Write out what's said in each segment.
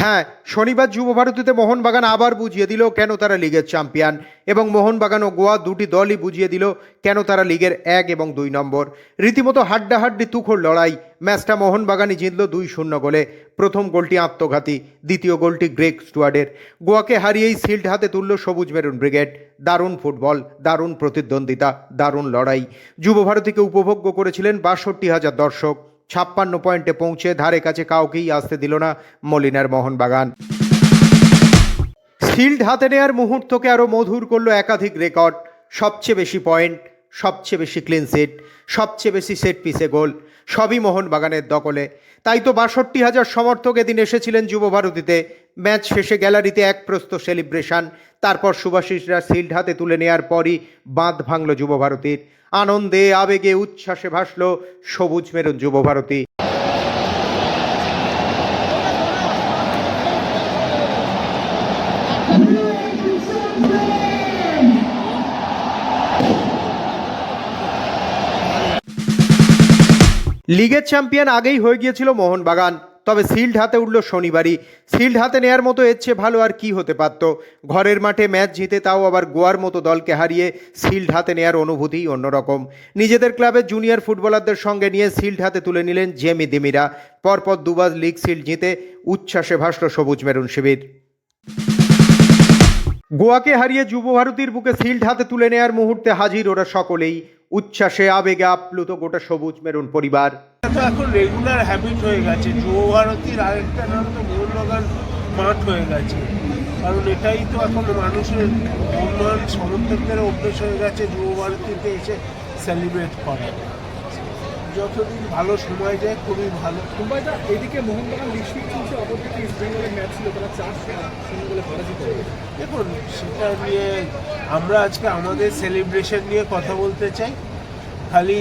হ্যাঁ শনিবার যুব ভারতীতে মোহনবাগান আবার বুঝিয়ে দিল কেন তারা লিগের চ্যাম্পিয়ন এবং মোহনবাগান ও গোয়া দুটি দলই বুঝিয়ে দিল কেন তারা লিগের এক এবং দুই নম্বর। রীতিমতো হাড্ডাহাড্ডি তুখোর লড়াই, ম্যাচটা মোহনবাগানই জিতল দুই শূন্য গোলে। প্রথম গোলটি আত্মঘাতী, দ্বিতীয় গোলটি গ্রেগ স্টুয়ার্ডের। গোয়াকে হারিয়েই সিল্ড হাতে তুলল সবুজ মেরুন ব্রিগেড। দারুণ ফুটবল, দারুণ প্রতিদ্বন্দ্বিতা, দারুণ লড়াই। যুব ভারতীকে উপভোগ্য করেছিলেন বাষট্টি হাজার দর্শক। ছাপ্পান্ন পয়েন্টে পৌঁছে ধারে কাছে কাউকেই আসতে দিল না মলিনার মোহনবাগান শিল্ড হাতে নেয়ার মুহূর্তকে আরও মধুর করল একাধিক রেকর্ড। সবচেয়ে বেশি পয়েন্ট, সবচেয়ে বেশি ক্লিন সিট, সবচেয়ে বেশি সেট পিসে গোল, সবই মোহনবাগানের দখলে। তাই তো বাষট্টি হাজার সমর্থক এদিন এসেছিলেন যুব ভারতীতে। ম্যাচ শেষে গ্যালারিতে এক প্রস্ত সেলিব্রেশন, তারপর সুভাষিসরা শিল্ড হাতে তুলে নেওয়ার পরই বাঁধ ভাঙল যুব ভারতীর। আনন্দে আবেগে উচ্ছ্বাসে ভাসল সবুজ মেরুন যুব ভারতী। লিগের চ্যাম্পিয়ন আগেই হয়ে গিয়েছিল মোহনবাগান। তবে শিল্ড হাতে উঠল শনিবারই। শিল্ড হাতে নেয়ার মতো এর চেয়ে ভালো আর কি হতে পারত। ঘরের মাঠে ম্যাচ জিতে তাও আবার গোয়ার মতো দলকে হারিয়ে শিল্ড হাতে নেয়ার অনুভূতিই অন্যরকম। নিজেদের ক্লাবের জুনিয়র ফুটবলারদের সঙ্গে নিয়ে শিল্ড হাতে তুলে নিলেন জেমি দিমিরা। পরপর দুবার লিগ শিল্ড জিতে উচ্ছ্বাসে ভাসল সবুজ মেরুন শিবির। গোয়াকে হারিয়ে যুব ভারতীর বুকে সিল্ড হাতে তুলে নেয়ার মুহূর্তে হাজির ওরা সকলেই। উচ্ছ্বাসে আবেগে আপ্লুত গোটা সবুজ মেরুন পরিবার। তো এখন রেগুলার হ্যাবিট হয়ে গেছে। যুব ভারতীর আরেকটা নাম তো মোহনবাগান মাঠ হয়ে গেছে। কারণ এটাই তো এখন মানুষের উন্নয়ন সমর্থকদের অভ্যেস হয়ে গেছে। যুব ভারতীতে এসে সেলিব্রেট করা। যতদিন ভালো সময় যায় খুবই ভালো। মুম্বাইটা এদিকে মোহনবাগান চলছে অপরদিকে ইস্ট বেঙ্গলের ম্যাচ ছিল তারা চার শূন্য বলে পরাজিত দেখুন সেটা নিয়ে আমরা আজকে আমাদের সেলিব্রেশন নিয়ে কথা বলতে চাই। খালি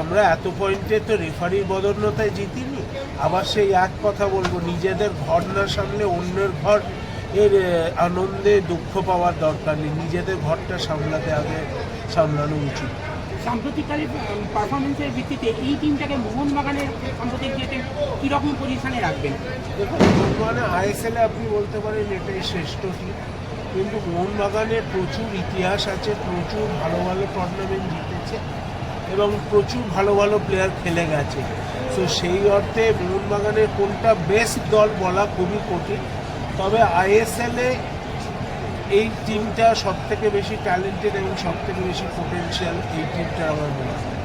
আমরা এত পয়েন্টে তো রেফারির বদন্যতায় জিতিনি। আবার সেই এক কথা বলব নিজেদের ঘর না সামলে অন্যের ঘর এর আনন্দে দুঃখ পাওয়ার দরকার নেই। নিজেদের ঘরটা সামলাতে আগে সামলানো উচিত। সাম্প্রতিককালের পারফরমেন্সের ভিত্তিতে এই টিমটাকে মোহনবাগানের সাম্প্রতিক ডেটে কীরকম পজিশনে রাখবেন? দেখুন, মোহনবাগানে আইএসএলে আপনি বলতে পারেন এটাই শ্রেষ্ঠ টিম কিন্তু মোহনবাগানের প্রচুর ইতিহাস আছে, প্রচুর ভালো ভালো টুর্নামেন্ট জিতেছে এবং প্রচুর ভালো ভালো প্লেয়ার খেলে গেছে। সো সেই অর্থে মোহনবাগানের কোনটা বেস্ট দল বলা খুবই কঠিন। তবে আইএসএলে এই টিমটা সব থেকে বেশি ট্যালেন্টেড এবং সব থেকে বেশি পোটেনশিয়াল এই টিমটা আমার মনে হয়।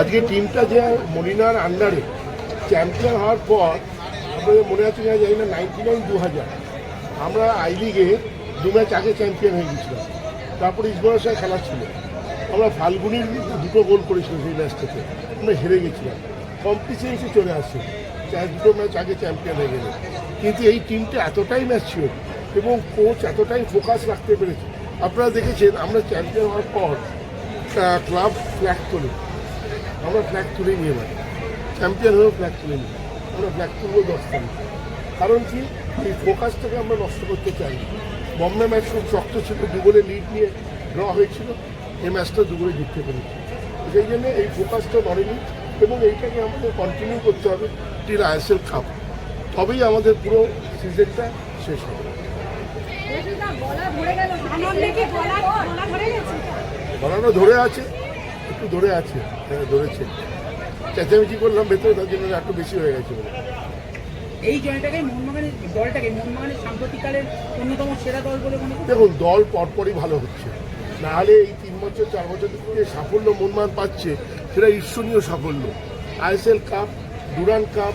আজকে টিমটা যে মলিনার আন্ডারে চ্যাম্পিয়ন হওয়ার পর আপনাদের মনে আছে কিনা জানি না নাইনটি নাইন দু হাজার আমরা আই লিগে দু ম্যাচ আগে চ্যাম্পিয়ন হয়ে গেছিলাম তারপর ইসবরের সাথে খেলা ছিল। আমরা ফাল্গুনির দুটো গোল করেছিলাম সেই ম্যাচ থেকে। আমরা হেরে গেছিলাম কম্পিটিশন চলে আসছে। দুটো ম্যাচ আগে চ্যাম্পিয়ন হয়ে গেলে। কিন্তু এই টিমটা এতটাই ম্যাচ ছিল এবং কোচ এতটাই ফোকাস রাখতে পেরেছে। আপনারা দেখেছেন, আমরা চ্যাম্পিয়ন হওয়ার পর ক্লাব ফ্ল্যাগ তোলে। আমরা ফ্ল্যাগ তুলে নিয়ে এবার। চ্যাম্পিয়ন হয়েও ফ্ল্যাগ তুলে নিই আমরা ফ্ল্যাগ তুলবো দশ তারিখ। কারণ কি? এই ফোকাসটাকে আমরা নষ্ট করতে চাই। বম্বে ম্যাচ খুব শক্ত ছিল দুগোলে লিড নিয়ে ড্র হয়েছিল। এই ম্যাচটা দুগোলে জিততে পেরেছি। সেই জন্য এই ফোকাসটা ধরেনি এবং এইটাকে আমাদের কন্টিনিউ করতে হবে টিল আইএসএল কাপ তবেই আমাদের পুরো সিজনটা শেষ হবে। গলাটা ধরে আছে একটু ধরে আছে হ্যাঁ ধরেছে। চেঁচামেচি করলাম ভেতরে তার জন্য একটু বেশি হয়ে গেছে বলে। এই জয়টাকে মোহনবাগানের দলটাকে মোহনবাগানের সাম্প্রতিককালের অন্যতম সেরা দল বলে মনে দেখুন দল পরপরই ভালো হচ্ছে। নাহলে এই তিন বছর চার বছর থেকে সাফল্য মনমান পাচ্ছে সেটা ঈর্ষণীয় সাফল্য। আইএসএল কাপ ডুরান কাপ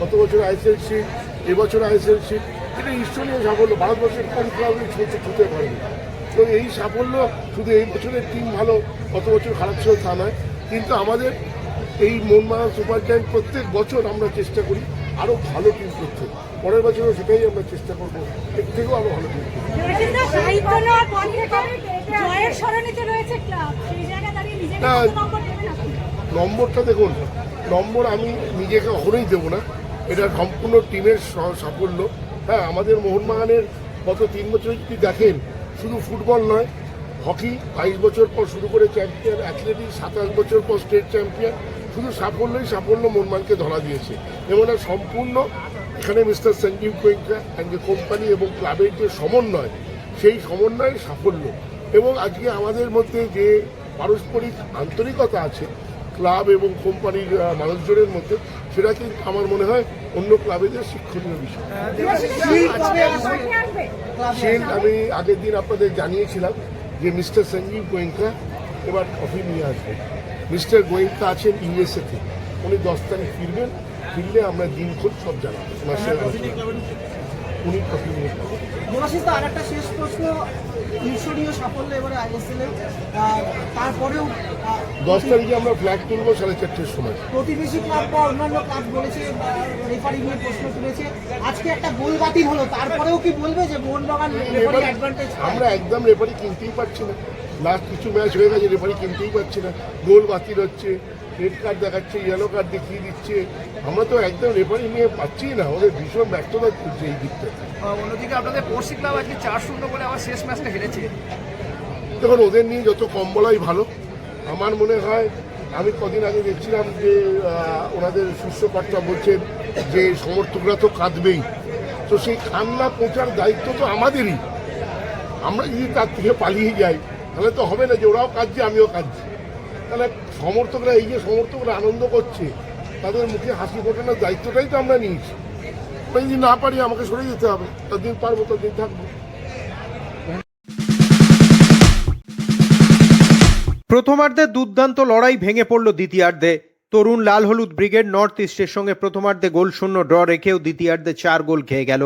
গত বছর আইএসএল সিট এবছর আইএসএল সিট এটা ঈর্ষণীয় সাফল্য ভারতবর্ষের কোন ক্লাবে ছুটে ছুটে পারেনি। তো এই সাফল্য শুধু এই বছরের টিম ভালো গত বছর খারাপ ছিল তা নয় কিন্তু আমাদের এই মনমানা সুপার জায়েন্ট প্রত্যেক বছর আমরা চেষ্টা করি আরও ভালো টিম করতে। পরের বছরও সেটাই আমরা চেষ্টা করব এর থেকেও আরও ভালো টিম না। নম্বর নম্বরটা দেখুন নম্বর আমি নিজেকে কখনোই দেবো না এটা সম্পূর্ণ টিমের সাফল্য। হ্যাঁ আমাদের মোহনবাগানের গত তিন বছরে যদি দেখেন, শুধু ফুটবল নয়, হকি বাইশ বছর পর শুরু করে চ্যাম্পিয়ন, অ্যাথলেটিক সাতাশ বছর পর স্টেট চ্যাম্পিয়ন, শুধু সাফল্যই সাফল্য মোহনবাগানকে ধরা দিয়েছে। এবং সম্পূর্ণ এখানে মিস্টার সঞ্জীব গোয়েঙ্কা অ্যান্ড যে কোম্পানি এবং ক্লাবের যে সমন্বয়, সেই সমন্বয়ের সাফল্য। এবং আজকে আমাদের মধ্যে যে পারস্পরিক আন্তরিকতা আছে ক্লাব এবং কোম্পানির মানুষজনের মধ্যে সেটা কিন্তু আমার মনে হয় অন্য ক্লাবেদের শিক্ষণীয় বিষয়। আমি আগের দিন আপনাদের জানিয়েছিলাম যে মিস্টার সঞ্জীব গোয়েঙ্কা এবার ট্রফি নিয়ে আসবে। মিস্টার গোয়েঙ্কা আছেন ইউএসএতে উনি দশ তারিখ ফিরবেন। ফিরলে আমরা দিনক্ষণ সব জানাব। উনি ট্রফি নিয়ে শেষ প্রশ্ন। মিশরীয় সাফল্য এবারে আইএসএল তারপরেও দশ তারিখে আমরা ফ্ল্যাগ তুলবো সাড়ে চারটের সময়। প্রতিবেশী ক্লাব বা অন্যান্য ক্লাব বলেছে রেফারি নিয়ে প্রশ্ন তুলেছে আজকে একটা গোল বাতিল হলো তারপরেও কি বলবে যে মোহনবাগান রেফারি অ্যাডভান্টেজ আমরা একদম রেফারি কিনতেই পারছি না। লাস্ট কিছু ম্যাচ হয়ে গেছে রেফারি কিনতেই পারছি না। গোল বাতিল হচ্ছে। রেড কার্ড দেখাচ্ছে ইয়েলো কার্ড দেখিয়ে দিচ্ছে। আমরা তো একদম রেফারি নিয়ে পাচ্ছি না ওদের ভীষণ ব্যর্থতা চলছে এই দিকটা অন্যদিকে আপনাদের পড়শি ক্লাব আজকে চার শূন্য করে আবার শেষ ম্যাচটা হেরেছে। দেখুন ওদের নিয়ে যত কম বলাই ভালো আমার মনে হয় আমি কদিন আগে দেখছিলাম যে ওনাদের শীর্ষকর্তা বলছেন যে সমর্থকরা তো কাঁদবেই। তো সেই কান্না পৌঁছার দায়িত্ব তো আমাদেরই। আমরা যদি তার থেকে পালিয়ে যাই তাহলে তো হবে না যে ওরাও কাঁদছে আমিও কাঁদছি। তাহলে সমর্থকরা, এই যে সমর্থকরা আনন্দ করছে, তাদের মুখে হাসি ফোটানোর দায়িত্বটাই তো আমরা নিয়েছি। যদি না পারি, আমাকে সরে যেতে হবে। তাদের পারব, তাদের থাকব। প্রথমার্ধে দুর্দান্ত লড়াই ভেঙে পড়ল দ্বিতীয়ার্ধে। তরুণ লাল হলুদ ব্রিগেড নর্থ ইস্টের সঙ্গে প্রথমার্ধে গোল শূন্য, ড্র রেখেও দ্বিতীয়ার্ধে চার গোল খেয়ে গেল।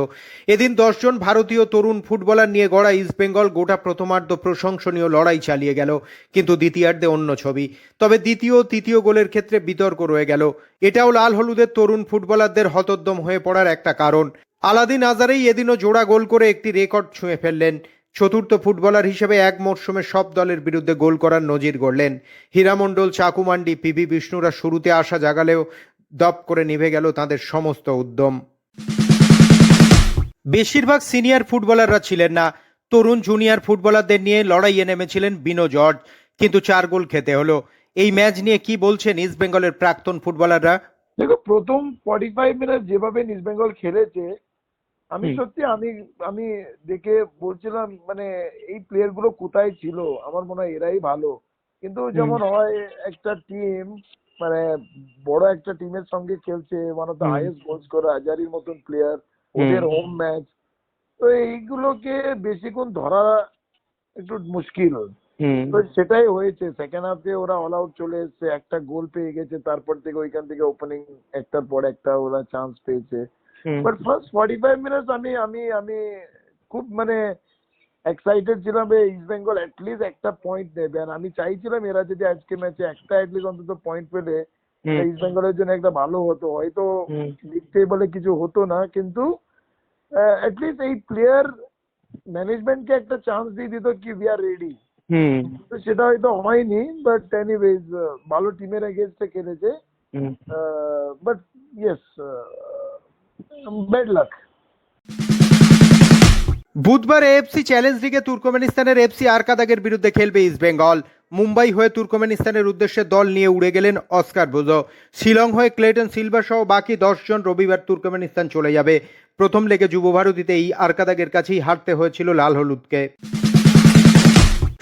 এদিন দশজন ভারতীয় তরুণ ফুটবলার নিয়ে গড়া ইস্টবেঙ্গল গোটা প্রথমার্ধ প্রশংসনীয় লড়াই চালিয়ে গেল, কিন্তু দ্বিতীয়ার্ধে অন্য ছবি। তবে দ্বিতীয় তৃতীয় গোলের ক্ষেত্রে বিতর্ক রয়ে গেল। এটাও লাল হলুদের তরুণ ফুটবলারদের হতোদ্যম হয়ে পড়ার একটা কারণ। আলাদিন আজারেই এদিনও জোড়া গোল করে একটি রেকর্ড ছুঁয়ে ফেললেন। চতুর্থ ফুটবলার হিসেবে এক মরশুমে সব দলের বিরুদ্ধে গোল করার নজির গড়লেন। হীরামণ্ডল, চাকুমান্ডি, পিভি বিষ্ণুরা শুরুতে আশা জাগালেও দপ করে নিভে গেল তাদের সমস্ত উদ্যম। বেশিরভাগ সিনিয়র ফুটবলাররা ছিলেন না। তরুণ জুনিয়র ফুটবলারদের নিয়ে লড়াইয়ে নেমেছিলেন বিনো জর্জ, কিন্তু চার গোল খেতে হলো। এই ম্যাচ নিয়ে কি বলছেন ইস্ট বেঙ্গলের প্রাক্তন ফুটবলাররা? দেখো, প্রথম ফর্টি ফাইভ মিনিট যেভাবে ইস্ট বেঙ্গল খেলেছে আমি সত্যি আমি আমি দেখে বলছিলাম মানে এই প্লেয়ারগুলো কোথায় ছিল? আমার মনে হয় এরাই ভালো। কিন্তু যেমন হয় একটা টিম মানে বড় একটা টিমের সঙ্গে খেলছে one of the highest goal scorer আজারির মতন প্লেয়ার ওদের হোম ম্যাচ তো এইগুলোকে বেশিক্ষণ ধরা একটু মুশকিল। তো সেটাই হয়েছে। সেকেন্ড হাফে ওরা অল আউট চলে এসেছে একটা গোল পেয়ে গেছে তারপর থেকে ওইখান থেকে ওপেনিং একটার পর একটা ওরা চান্স পেয়েছে। But first forty five minutes আমি আমি আমি খুব মানে এক্সাইটেড ছিলাম যে ইস্ট বেঙ্গল অ্যাটলিস্ট একটা পয়েন্ট নেবে। আর আমি চাইছিলাম এরা যদি আজকে ম্যাচে একটা অ্যাটলিস্ট অন্তত পয়েন্ট পেলে ইস্ট বেঙ্গলের জন্য একটা ভালো হতো। হয়তো লিগ টেবলে কিছু হতো না কিন্তু অ্যাটলিস্ট এই প্লেয়ার ম্যানেজমেন্টকে একটা চান্স দিয়ে দিত কি উই আর রেডি তো সেটা হয়তো হয়নি বাট এনিওয়েজ ভালো টিমের এগেনস্টে খেলেছে। বাট ইয়েস ব্যাড লাক বুধবার এএফসি চ্যালেঞ্জ লিগে তুর্কমেনিস্তানের এফসি আরকাদাগের বিরুদ্ধে খেলবে ইস্টবেঙ্গল মুম্বাই হয়ে তুর্কমেনিস্তানের উদ্দেশ্যে দল নিয়ে উড়ে গেলেন অস্কার বুজো শিলং হয়ে ক্লেটন সিলভার সহ বাকি দশজন রবিবার তুর্কমেনিস্তান চলে যাবে। প্রথম লেগে যুব ভারতীতে এই আরকাদাগের কাছেই হারতে হয়েছিল লাল হলুদকে।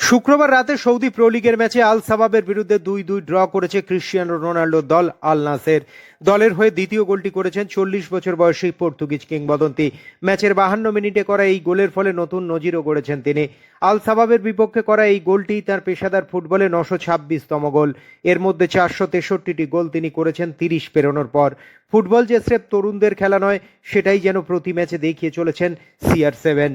শুক্রবার রাতে সৌদি প্রো লিগের ম্যাচে আল সাবাবের বিরুদ্ধে দুই দুই ড্র করেছে ক্রিশ্চিয়ানো রোনাল্ডো দল আল নাসের। দলের হয়ে দ্বিতীয় গোলটি করেছেন চল্লিশ বছর বয়সী পর্তুগিজ কিংবদন্তি। ম্যাচের বাহান্ন মিনিটে করা এই গোলের ফলে নতুন নজিরও গড়েছেন তিনি। আল সাবাবের বিপক্ষে করা এই গোলটি তার পেশাদার ফুটবলে নশো ছাব্বিশতম গোল। এর মধ্যে চারশো তেষট্টিটি গোল তিনি করেছেন তিরিশ পেরোনোর পর। ফুটবল যে স্রেফ তরুণদের খেলা নয়, সেটাই যেন প্রতি ম্যাচে দেখিয়ে চলেছেন সিআর সেভেন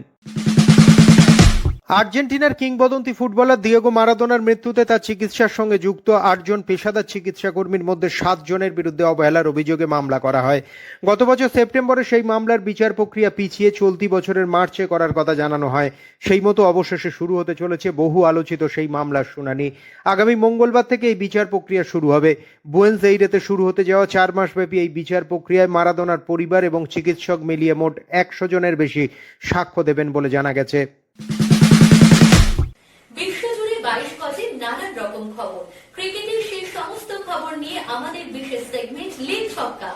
আর্জেন্টিনার কিংবদন্তি ফুটবলার দিয়েগো মারাদোনার মৃত্যুতে তার চিকিৎসার সঙ্গে যুক্ত আটজন পেশাদার চিকিৎসা কর্মীর মধ্যে সাতজনের বিরুদ্ধে অবহেলার অভিযোগে মামলা করা হয়। গত বছর সেপ্টেম্বরে সেই মামলার বিচার প্রক্রিয়া পিছিয়ে চলতি বছরের মার্চে করার কথা জানানো হয়। সেই মতো অবশেষে শুরু হতে চলেছে বহু আলোচিত সেই মামলার শুনানি। আগামী মঙ্গলবার থেকে এই বিচার প্রক্রিয়া শুরু হবে। বুয়েন্স এইরেতে শুরু হতে যাওয়া চার মাসব্যাপী এই বিচার প্রক্রিয়ায় মারাদোনার পরিবার এবং চিকিৎসক মিলিয়ে মোট একশো জনের বেশি সাক্ষ্য দেবেন বলে জানা গেছে। রকম খবর। ক্রিকেটের সেই সমস্ত খবর নিয়ে আমাদের বিশেষ সেগমেন্ট লিগ ছক্কা।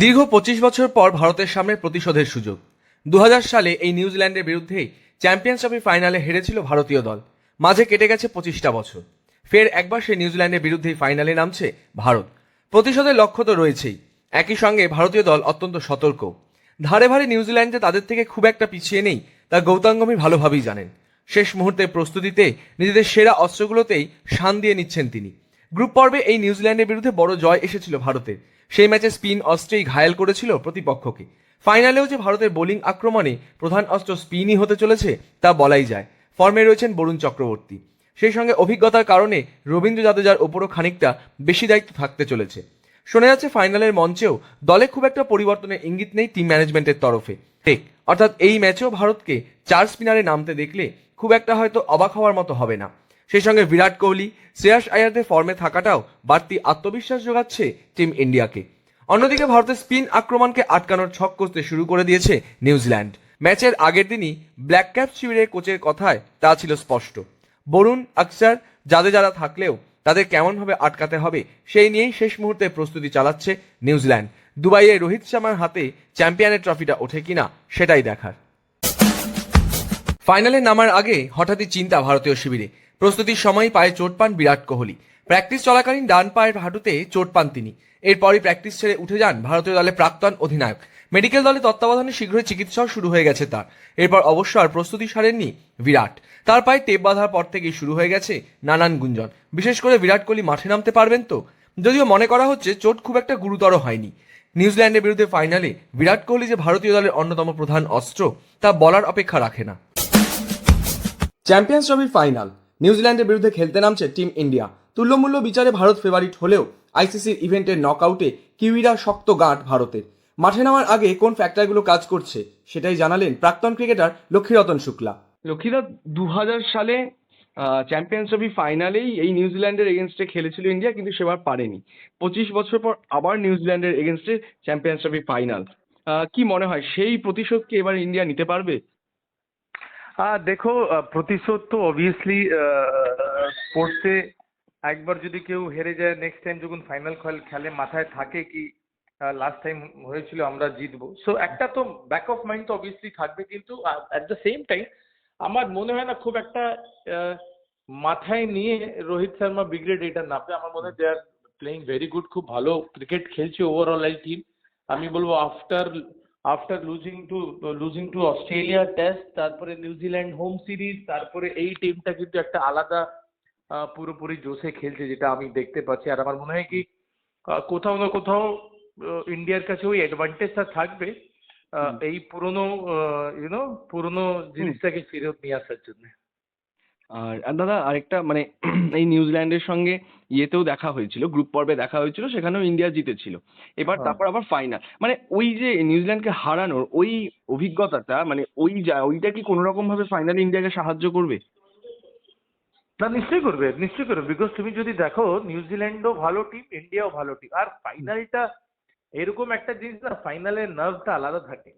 দীর্ঘ পঁচিশ বছর পর ভারতের সামনে প্রতিশোধের সুযোগ। দু হাজার সালে এই নিউজিল্যান্ডের বিরুদ্ধেই চ্যাম্পিয়ন্স ট্রফি ফাইনালে হেরেছিল ভারতীয় দল। মাঝে কেটে গেছে পঁচিশটা বছর। ফের একবার সে নিউজিল্যান্ডের বিরুদ্ধেই ফাইনালে নামছে ভারত। প্রতিশোধের লক্ষ্য তো রয়েছেই। একই সঙ্গে ভারতীয় দল অত্যন্ত সতর্ক। ধারে ভারে নিউজিল্যান্ডে তাদের থেকে খুব একটা পিছিয়ে নেই তা গৌতম গম্ভীর ভালোভাবেই জানেন। শেষ মুহূর্তের প্রস্তুতিতে নিজেদের সেরা অস্ত্রগুলোতেই শান দিয়ে নিচ্ছেন তিনি। গ্রুপ পর্বে এই নিউজিল্যান্ডের বিরুদ্ধে বড় জয় এসেছিল ভারতের। সেই ম্যাচে স্পিন অস্ত্রেই ঘায়াল করেছিল প্রতিপক্ষকে। ফাইনালেও যে ভারতের বোলিং আক্রমণে প্রধান অস্ত্র স্পিনই হতে চলেছে, তা বলাই যায়। ফর্মে রয়েছেন বরুণ চক্রবর্তী। সেই সঙ্গে অভিজ্ঞতার কারণে রবীন্দ্র জাদেজার ওপরও খানিকটা বেশি দায়িত্ব থাকতে চলেছে। শোনা যাচ্ছে ফাইনালের মঞ্চেও দলে খুব একটা পরিবর্তনের ইঙ্গিত নেই টিম ম্যানেজমেন্টের তরফে। ঠিক অর্থাৎ এই ম্যাচেও ভারতকে চার স্পিনারে নামতে দেখলে খুব একটা হয়তো অবাক হওয়ার মতো হবে না। সেই সঙ্গে বিরাট কোহলি, শ্রেয়াস আয়ারদের ফর্মে থাকাটাও বাড়তি আত্মবিশ্বাস যোগাচ্ছে টিম ইন্ডিয়াকে। অন্যদিকে ভারতের স্পিন আক্রমণকে আটকানোর ছক কষতে শুরু করে দিয়েছে নিউজিল্যান্ড। ম্যাচের আগের দিনই ব্ল্যাক ক্যাপ শিবিরের কোচের কথায় তা ছিল স্পষ্ট। বরুণ, আকসার, যাদের যারা থাকলেও তাদের কেমনভাবে আটকাতে হবে সেই নিয়েই শেষ মুহূর্তে প্রস্তুতি চালাচ্ছে নিউজিল্যান্ড। দুবাইয়ে রোহিত শর্মার হাতে চ্যাম্পিয়নের ট্রফিটা ওঠে কিনা সেটাই দেখার। ফাইনালে নামার আগে হঠাৎই চিন্তা ভারতীয় শিবিরে। প্রস্তুতির সময় পায়ে চোট পান বিরাট কোহলি। প্র্যাকটিস চলাকালীন ডান পায়ের হাঁটুতে চোট পান তিনি। এরপরই প্র্যাকটিস ছেড়ে উঠে যান ভারতীয় দলের প্রাক্তন অধিনায়ক। মেডিকেল দলে তত্ত্বাবধানে শীঘ্রই চিকিৎসাও শুরু হয়ে গেছে তার। এরপর অবশ্য আর প্রস্তুতি সারেননি বিরাট। তার পায়ে টেপ বাঁধার পর থেকেই শুরু হয়ে গেছে নানান গুঞ্জন। বিশেষ করে বিরাট কোহলি মাঠে নামতে পারবেন তো? যদিও মনে করা হচ্ছে চোট খুব একটা গুরুতর হয়নি। নিউজিল্যান্ডের বিরুদ্ধে ফাইনালে বিরাট কোহলি যে ভারতীয় দলের অন্যতম প্রধান অস্ত্র তা বলার অপেক্ষা রাখে না। চ্যাম্পিয়ন্স ট্রফির ফাইনাল নিউজিল্যান্ডের বিরুদ্ধে খেলতে নামছে টিম ইন্ডিয়া। তুল্যমূল্য বিচারে ভারত ফেভারিট হলেও আইসিসির ইভেন্টের নকআউটে কিউইরা শক্ত গাঁট ভারতের। মাঠে নামার আগে কোন ফ্যাক্টরগুলো কাজ করছে সেটাই জানালেন প্রাক্তন ক্রিকেটার লক্ষ্মীরতন শুক্লা। লক্ষ্মীদা দু সালে চ্যাম্পিয়ন্স ট্রফি ফাইনালেই এই নিউজিল্যান্ডের এগেনস্টে খেলেছিল ইন্ডিয়া কিন্তু সেবার পারেনি। পঁচিশ বছর পর আবার নিউজিল্যান্ডের এগেনস্টে চ্যাম্পিয়ন্স ট্রফি ফাইনাল কি মনে হয়, সেই প্রতিশোধ কি এবার ইন্ডিয়া নিতে পারবে? দেখো প্রতিশোধ তো অবভিয়াসলি স্পোর্টসে একবার যদি কেউ হেরে যায় নেক্সট টাইম যখন ফাইনাল খেলে মাথায় থাকে কি লাস্ট টাইম হয়েছিল আমরা জিতবো। সো একটা তো ব্যাক অফ মাইন্ড তো অবভিয়াসলি থাকবে, কিন্তু অ্যাট দ্য সেম টাইম আমার মনে হয় না খুব একটা মাথায় নিয়ে রোহিত শর্মা ব্রিগেড এটা নামবে। আমার মনে হয় they are playing very good খুব ভালো ক্রিকেট খেলছে ওভারঅল এই টিম আমি বলব after after losing to losing to Australia test তারপরে নিউজিল্যান্ড হোম সিরিজ তারপরে এই টিমটা কিন্তু একটা আলাদা পুরোপুরি জোশে খেলছে যেটা আমি দেখতে পাচ্ছি। আর আমার মনে হয় কি কোথাও না কোথাও ইন্ডিয়ার কাছে ওই অ্যাডভান্টেজটা থাকবে। এই পুরনো ইউনো পুরনো জিনিসটাকে ফেরত নিয়ে আসার জন্য আর আর দাদা আরেকটা মানে এই নিউজিল্যান্ডের সঙ্গে ইয়েতেও দেখা হয়েছিল গ্রুপ পর্বে দেখা হয়েছিল সেখানেও ইন্ডিয়া জিতেছিল। এবার হ্যাঁ। তারপর আবার ফাইনাল মানে ওই যে নিউজিল্যান্ডকে হারানোর ওই অভিজ্ঞতাটা মানে ওই যা ওইটা কি কোনো রকম ভাবে ফাইনাল ইন্ডিয়াকে সাহায্য করবে? না নিশ্চয়ই করবে নিশ্চয়ই করবে। বিকজ তুমি যদি দেখো নিউজিল্যান্ডও ভালো টিম ইন্ডিয়াও ভালো টিম আর ফাইনালটা এরকম একটা জিনিস না ফাইনালের নার্ভটা আলাদা থাকে।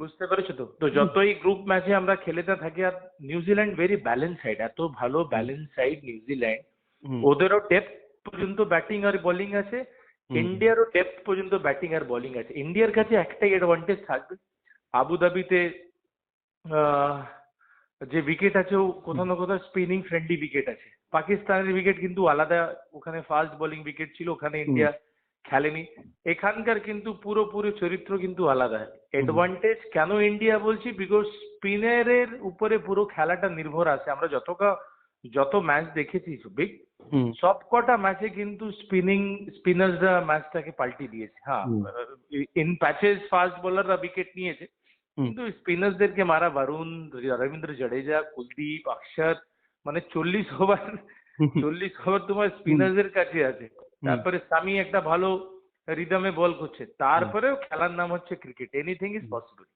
বুঝতে পেরেছ তো? তো যতই গ্রুপ ম্যাচে আমরা খেলেতে থাকি আর New Zealand very balance side এত ভালো ব্যালেন্স সাইড নিউজিল্যান্ড ওদেরও ডেপথ পর্যন্ত ব্যাটিং আর বোলিং আছে ইন্ডিয়ারও ডেপথ পর্যন্ত ব্যাটিং আর বোলিং আছে। ইন্ডিয়ার কাছে একটাই অ্যাডভান্টেজ থাকবে আবুধাবিতে যে উইকেট আছে ও কোথাও না কোথাও স্পিনিং ফ্রেন্ডলি উইকেট আছে। পাকিস্তানের উইকেট কিন্তু আলাদা ওখানে ফাস্ট বোলিং উইকেট ছিল ওখানে ইন্ডিয়া খেলেনি। এখানকার কিন্তু পুরোপুরি চরিত্র কিন্তু আলাদা। অ্যাডভান্টেজ কেন ইন্ডিয়া বলছি? বিকজ স্পিনারের উপরে পুরো খেলাটা নির্ভর আছে। আমরা যতটা যত ম্যাচ দেখেছি বিগ সব কটা ম্যাচে কিন্তু স্পিনিং স্পিনার্সরা ম্যাচটাকে পাল্টে দিয়েছে। হ্যাঁ ইন প্যাচেস ফাস্ট বোলাররা উইকেট নিয়েছে। কিন্তু স্পিনার্সদেরকে মারা বরুণ রবীন্দ্র জাডেজা কুলদীপ অক্ষর মানে চল্লিশ ওভার চল্লিশ ওভার তোমার স্পিনারদের কাছে আছে। তারপরে সামি একটা ভালো রিদমে বল করছে। তারপরেও খেলার নাম হচ্ছে ক্রিকেট এনিথিং ইজ পসিবল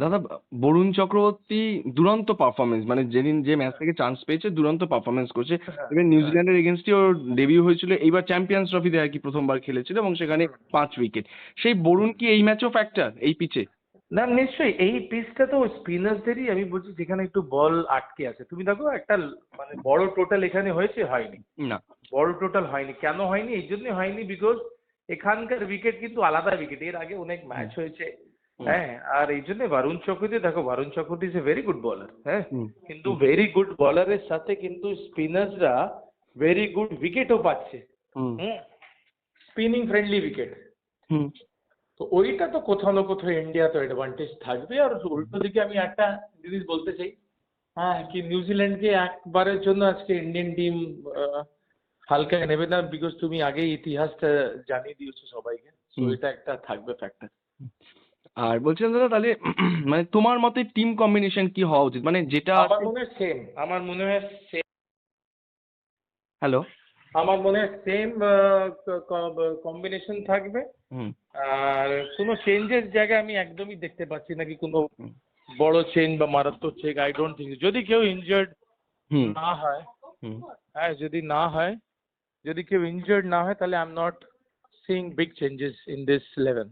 দাদা বরুণ চক্রবর্তী দুরন্ত পারফরমেন্স মানে যেদিন যে ম্যাচ থেকে চান্স পেয়েছে দুরন্ত পারফরমেন্স করছে। এবার নিউজিল্যান্ডের এগেনস্টে ওর ডেবিউ হয়েছিল এইবার চ্যাম্পিয়ন্স ট্রফিতে আর কি প্রথমবার খেলেছিল এবং সেখানে পাঁচ উইকেট সেই বরুণ কি এই ম্যাচও ফ্যাক্টর এই পিচে না নিশ্চয়ই এই পিচটা তো স্পিনারদেরই আমি বলছি যেখানে একটু বল আটকে আছে। তুমি দেখো একটা মানে বড় টোটাল এখানে হয়েছে হয়নি। না। বড় টোটাল হয়নি। কেন হয়নি? এই জন্যই হয়নি বিকজ এখানকার উইকেট কিন্তু আলাদা উইকেট এর আগে অনেক ম্যাচ হয়েছে। হ্যাঁ আর এই জন্য বরুণ চক্রবর্তী দেখো Varun Chakravarthy is a very good bowler হ্যাঁ? কিন্তু ভেরি গুড বলারের সাথে কিন্তু স্পিনার্সরা ভেরি গুড উইকেটও পাচ্ছে। Spinning friendly wicket hmm. তো ওইটা তো কোথাও না কোথাও ইন্ডিয়া তো অ্যাডভান্টেজ থাকবে। আর উল্টো দিকে আমি একটা জিনিস বলতে চাই হ্যাঁ কি নিউজিল্যান্ডকে একবারের জন্য আজকে ইন্ডিয়ান টিম হালকায় নেবে না বিকজ তুমি আগেই ইতিহাসটা জানিয়ে দিয়েছ সবাইকে। তো এটা একটা থাকবে ফ্যাক্টর আর বলছিলাম দাদা তাহলে মানে তোমার মতে টিম কম্বিনেশন কি হওয়া উচিত? মানে যেটা আমার মনে হয় সেম আমার মনে হয় সেম হ্যালো আমার মনে হয় সেম কম্বিনেশন থাকবে। আর কোনো চেঞ্জের জায়গায় আমি একদমই দেখতে পাচ্ছি নাকি কোনো বড় চেঞ্জ বা মারাত্মক চেঞ্জ আই ডোন্ট থিঙ্ক যদি কেউ ইনজার্ড না হয় হ্যাঁ যদি না হয় যদি কেউ ইনজার্ড না হয় তাহলে I am not seeing big changes in this eleven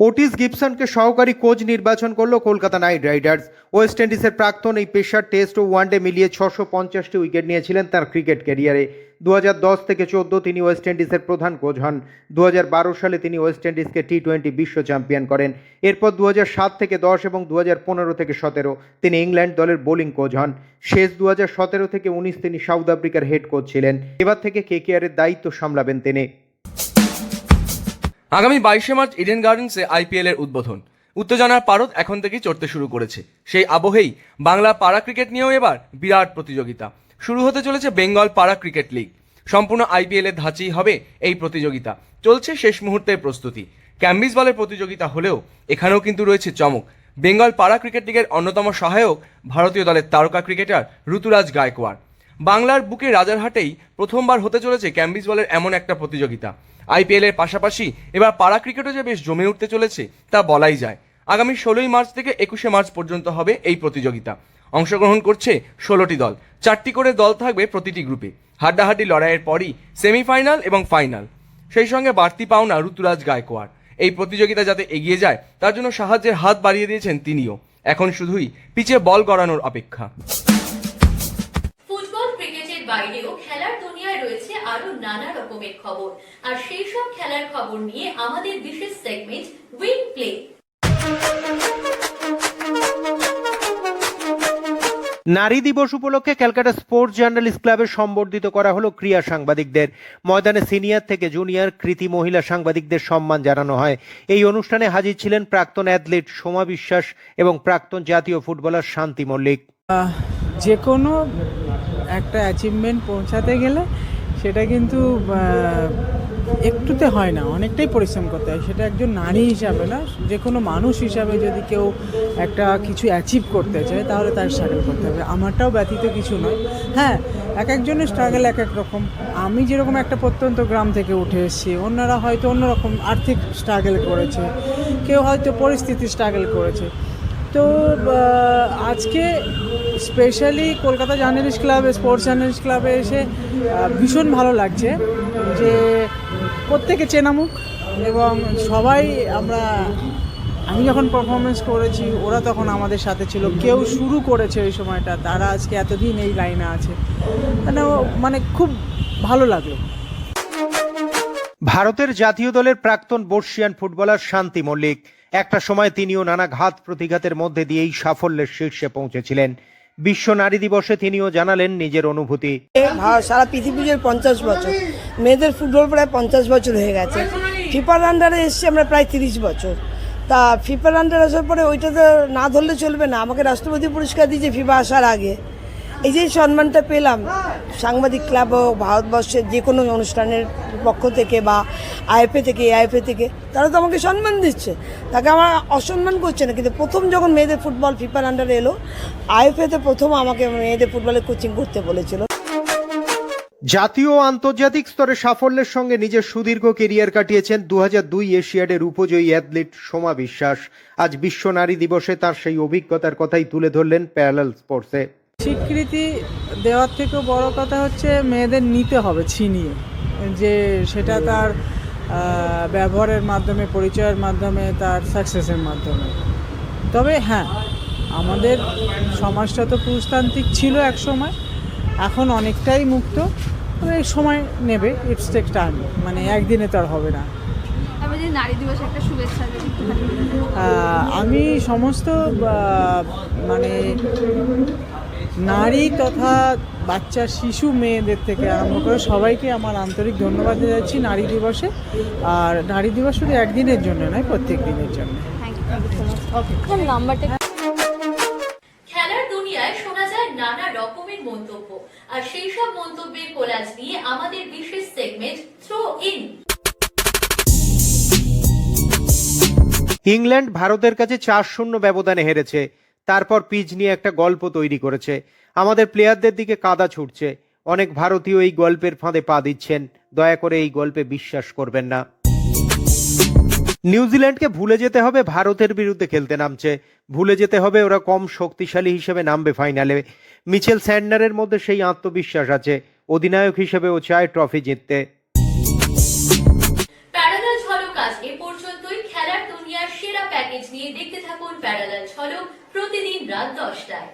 Otis গিবসনকে সহকারী কোচ নির্বাচন করল কলকাতা নাইট রাইডার্স। ওয়েস্ট ইন্ডিজের প্রাক্তন এই পেশার টেস্ট ও ওয়ানডে মিলিয়ে ছশো পঞ্চাশটি উইকেট নিয়েছিলেন তার ক্রিকেট ক্যারিয়ারে। দু থেকে চোদ্দ তিনি ওয়েস্ট ইন্ডিজের প্রধান কোচ হন। দু সালে তিনি ওয়েস্ট ইন্ডিজকে টি টোয়েন্টি বিশ্ব চ্যাম্পিয়ন করেন। এরপর দু থেকে দশ এবং দু থেকে সতেরো তিনি ইংল্যান্ড দলের বোলিং কোচ হন। শেষ দু থেকে উনিশ তিনি সাউথ আফ্রিকার হেড কোচ ছিলেন। এবার থেকে কেকেআরের দায়িত্ব সামলাবেন তিনি। আগামী বাইশে মার্চ ইডেন গার্ডেন্সে আইপিএল এর উদ্বোধন। উত্তেজনার পারদ এখন থেকেই চড়তে শুরু করেছে। সেই আবহেই বাংলা পাড়া ক্রিকেট নিয়েও এবার বিরাট প্রতিযোগিতা। শুরু হতে চলেছে বেঙ্গল পাড়া ক্রিকেট লিগ। সম্পূর্ণ আইপিএল এর ধাঁচেই হবে এই প্রতিযোগিতা। চলছে শেষ মুহূর্তের প্রস্তুতি। ক্যাম্বিস বলের প্রতিযোগিতা হলেও এখানেও কিন্তু রয়েছে চমক। বেঙ্গল পাড়া ক্রিকেট লিগের অন্যতম সহায়ক ভারতীয় দলের তারকা ক্রিকেটার ঋতুরাজ গায়কোয়াড়। বাংলার বুকে রাজারহাটেই প্রথমবার হতে চলেছে ক্যাম্বিস বলের এমন একটা প্রতিযোগিতা। আইপিএল এর পাশাপাশি এবার পাড়া ক্রিকেটও যে বেশ জমে উঠতে চলেছে, তা বলাই যায়। আগামী ষোলোই মার্চ থেকে একুশে মার্চ পর্যন্ত হবে এই প্রতিযোগিতা। অংশগ্রহণ করছে ষোলোটি দল। চারটি করে দল থাকবে প্রতিটি গ্রুপে হাড্ডাহাড্ডি লড়াইয়ের পরই সেমিফাইনাল এবং ফাইনাল। সেই সঙ্গে বাড়তি পাওনা ঋতুরাজ গায়কোয়াড়। এই প্রতিযোগিতা যাতে এগিয়ে যায়, তার জন্য সাহায্যের হাত বাড়িয়ে দিয়েছেন তিনিও। এখন শুধুই পিচে বল গড়ানোর অপেক্ষা। ফুটবল ক্রিকেটের বাইরেও দুনিয়ায় রয়েছে আরও নানা রকমের খবর। আর সেই সব খেলার খবর নিয়ে আমাদের বিশেষ সেগমেন্ট উইন প্লে নারী দিবস উপলক্ষে ক্যালকাটা স্পোর্টস জার্নালিস্ট ক্লাবে সম্বর্ধিত করা হলো ক্রীড়া সাংবাদিকদের। ময়দানে সিনিয়র থেকে জুনিয়র কৃতি মহিলা সাংবাদিকদের সম্মান জানানো হয়। এই অনুষ্ঠানে হাজির ছিলেন প্রাক্তন অ্যাথলিট সোমা বিশ্বাস এবং প্রাক্তন জাতীয় ফুটবলার শান্তি মল্লিক। যে কোনো একটা অ্যাচিভমেন্ট পৌঁছাতে গেলে সেটা কিন্তু একটুতে হয় না, অনেকটাই পরিশ্রম করতে হয়। সেটা একজন নারী হিসাবে না যে কোনো মানুষ হিসাবে যদি কেউ একটা কিছু অ্যাচিভ করতে চায়, তাহলে তার স্ট্রাগল করতে হবে। আমারটাও ব্যতীত কিছু নয়। হ্যাঁ এক একজনের স্ট্রাগল এক এক রকম। আমি যেরকম একটা প্রত্যন্ত গ্রাম থেকে উঠে এসেছি, অন্যরা হয়তো অন্যরকম আর্থিক স্ট্রাগল করেছে, কেউ হয়তো পরিস্থিতি স্ট্রাগল করেছে। তো আজকে স্পেশালি কলকাতা জার্নালিস্ট ক্লাবে, স্পোর্টস জার্নালিস্ট ক্লাবে এসে ভীষণ ভালো লাগছে যে প্রত্যেকে চেনামুখ এবং সবাই আমরা, আমি যখন পারফরমেন্স করেছি, ওরা তখন আমাদের সাথে ছিল। কেউ শুরু করেছে ওই সময়টা, তারা আজকে এতদিন এই লাইনে আছে। মানে মানে খুব ভালো লাগল। ভারতের জাতীয় দলের প্রাক্তন বর্ষিয়ান ফুটবলার শান্তি মল্লিক, একটা সময় তিনিও নানা ঘাত প্রতিঘাতের মধ্যে দিয়েই সাফল্যের শীর্ষে পৌঁছেছিলেন। বিশ্ব নারী দিবসে তিনিও জানালেন নিজের অনুভূতি। সারা পৃথিবীর পঞ্চাশ বছর। মেয়েদের ফুটবল প্রায় পঞ্চাশ বছর হয়ে গেছে। ফিফার আন্ডারে এসছি আমরা প্রায় তিরিশ বছর। তা ফিফার আন্ডার আসার পরে ওইটা তো না ধরলে চলবে না। আমাকে রাষ্ট্রপতি পুরস্কার দিয়েছে ফিফা আসার আগে। এই যে সম্মানটা পেলাম, সাংবাদিক ক্লাব হোক, ভারতবর্ষের যে কোনো অনুষ্ঠানের পক্ষ থেকে বা আইএফএ থেকে, এআইএফএ থেকে, তারা তো আমাকে সম্মান দিচ্ছে। তাকে আমার অসম্মান করছে না। কিন্তু প্রথম যখন মেয়েদের ফুটবল ফিফার আন্ডারে এলো, আইএফএতে প্রথম আমাকে মেয়েদের ফুটবলের কোচিং করতে বলেছিল। জাতীয় আন্তর্জাতিক স্তরে সাফল্যের সঙ্গে নিজের সুদীর্ঘ কেরিয়ার কাটিয়েছেন দু হাজার দুই এশিয়াডের উপজয়ী অ্যাথলিট সোমা বিশ্বাস। আজ বিশ্ব নারী দিবসে তার সেই অভিজ্ঞতার কথাই তুলে ধরলেন প্যারালাল স্পোর্টসে স্বীকৃতি দেওয়ার থেকেও বড় কথা হচ্ছে মেয়েদের নিতে হবে ছিনিয়ে। যে সেটা তার ব্যবহারের মাধ্যমে পরিচয়ের মাধ্যমে তার সাকসেসের মাধ্যমে। তবে হ্যাঁ আমাদের সমাজটা তো পুরুষতান্ত্রিক ছিল এক সময় এখন অনেকটাই মুক্ত। তবে সময় নেবে ইটস টেক টাইম মানে একদিনে তো আর হবে না। আমি সমস্ত মানে নারী তথা বাচ্চা শিশু মেয়েদের থেকে আরম্ভ করে সবাইকে আমার আন্তরিক ধন্যবাদ জানাচ্ছি নারী দিবসে। আর নারী দিবস শুধু একদিনের জন্য নয় প্রত্যেক দিনের জন্য। খেলার দুনিয়ায় শোনা যায় নানা রকমের মন্তব্য আর সেই সব মন্তব্যের কোলাজ নিয়ে আমাদের বিশেষ সেগমেন্ট থ্রো ইন ইংল্যান্ড ভারতের কাছে চার শূন্য ব্যবধানে হেরেছে। তারপর পিচ নিয়ে একটা গল্প তৈরি করেছে। আমাদের প্লেয়ারদের দিকে কাদা ছুটছে। অনেক ভারতীয় এই গল্পের ফাঁদে পা দিচ্ছেন। দয়া করে এই গল্পে বিশ্বাস করবেন না। নিউজিল্যান্ডকে ভুলে যেতে হবে, ভারতের বিরুদ্ধে খেলতে নামছে। ভুলে যেতে হবে, ওরা কম শক্তিশালী হিসেবে নামবে ফাইনালে। মিচেল স্যান্ডারের মধ্যে সেই আত্মবিশ্বাস আছে। অধিনায়ক হিসেবে ও চায় ট্রফি জিততে। পর্যন্তই। খেলার দুনিয়ার সেরা প্যাকেজ নিয়ে দেখতে থাকুন প্যারালাল ঝলক। প্রতিদিন রাত দশটায়।